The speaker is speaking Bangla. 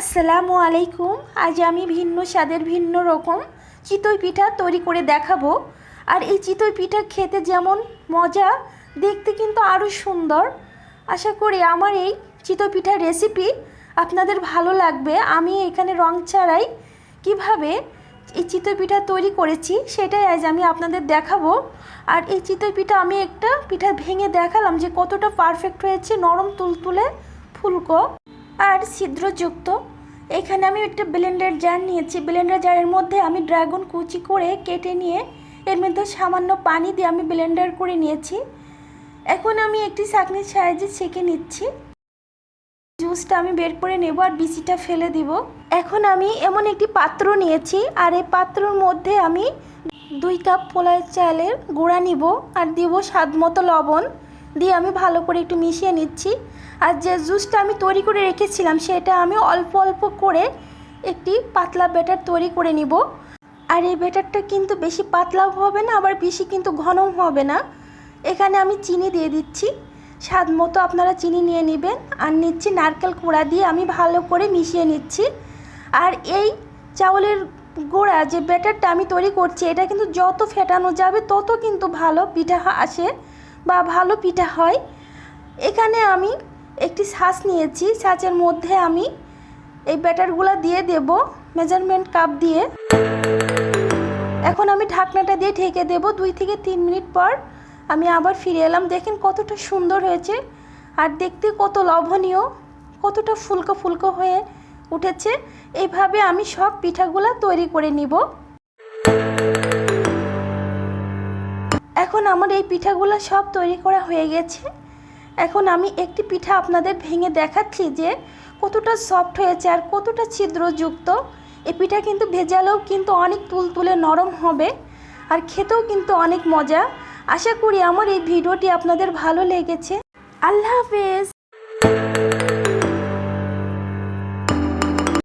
আসসালামু আলাইকুম। আজ আমি ভিন্ন স্বাদের ভিন্ন রকম চিতই পিঠা তৈরি করে দেখাবো। আর এই চিতই পিঠা খেতে যেমন মজা, দেখতে কিন্তু আরও সুন্দর। আশা করি আমার এই চিতই পিঠার রেসিপি আপনাদের ভালো লাগবে। আমি এখানে রং ছাড়াই কীভাবে এই চিতই পিঠা তৈরি করেছি সেটাই আজ আমি আপনাদের দেখাবো। আর এই চিতই পিঠা আমি একটা পিঠা ভেঙে দেখালাম যে কতটা পারফেক্ট হয়েছে, নরম তুলতুলে ফুলকো। আর ছিদ্রযুক্ত। এখানে আমি একটা ব্লেন্ডার জার নিয়েছি। ব্লেন্ডার জারের মধ্যে আমি ড্রাগন কুচি করে কেটে নিয়ে এর মধ্যে সামান্য পানি দিয়ে আমি ব্লেন্ডার করে নিয়েছি। এখন আমি একটি ছাঁকনির সাহায্যে ছেঁকে নিচ্ছি। জুসটা আমি বের করে নেব আর বিচিটা ফেলে দিব। এখন আমি এমন একটি পাত্র নিয়েছি আর এই পাত্রর মধ্যে আমি দুই কাপ পোলার চালের গুঁড়া নিব আর দিব স্বাদ মতো লবণ। দিয়ে আমি ভালো করে একটু মিশিয়ে নিচ্ছি। আর যে জুসটা আমি তৈরি করে রেখেছিলাম, সেটা আমি অল্প অল্প করে একটি পাতলা ব্যাটার তৈরি করে নিব। আর এই ব্যাটারটা কিন্তু বেশি পাতলাও হবে না, আবার বেশি কিন্তু ঘনও হবে না। এখানে আমি চিনি দিয়ে দিচ্ছি। স্বাদ মতো আপনারা চিনি নিয়ে নেবেন। আর নিচ্ছি নারকেল কুড়া দিয়ে আমি ভালো করে মিশিয়ে নিচ্ছি। আর এই চাউলের গোড়া যে ব্যাটারটা আমি তৈরি করছি, এটা কিন্তু যত ফেটানো যাবে, তত কিন্তু ভালো পিঠা আসে। বা ভালো পিঠা হয়। এখানে আমি একটি ছাঁচ নিয়েছি। ছাঁচের মধ্যে আমি এই ব্যাটারগুলো দিয়ে দেব মেজারমেন্ট কাপ দিয়ে। এখন আমি ঢাকনাটা দিয়ে ঢেকে দেব। দুই থেকে তিন মিনিট পর আমি আবার ফিরে এলাম। দেখেন কতটা সুন্দর হয়েছে। আর দেখতে কত লোভনীয়, কতটা ফুলকো ফুলকো হয়ে উঠেছে। এইভাবে আমি সব পিঠাগুলা তৈরি করে নিব। আমার এই পিঠাগুলো সব তৈরি করা হয়ে গেছে। এখন আমি একটি পিঠা আপনাদের ভেঙে দেখাচ্ছি যে কতটা সফট হয়েছে আর কতটা ছিদ্রযুক্ত। এই পিঠা কিন্তু ভেজালেও কিন্তু অনেক তুলতুলে নরম হবে আর খেতেও কিন্তু অনেক মজা। আশা করি আমার এই ভিডিওটি আপনাদের ভালো লেগেছে। আল্লাহ হাফেজ।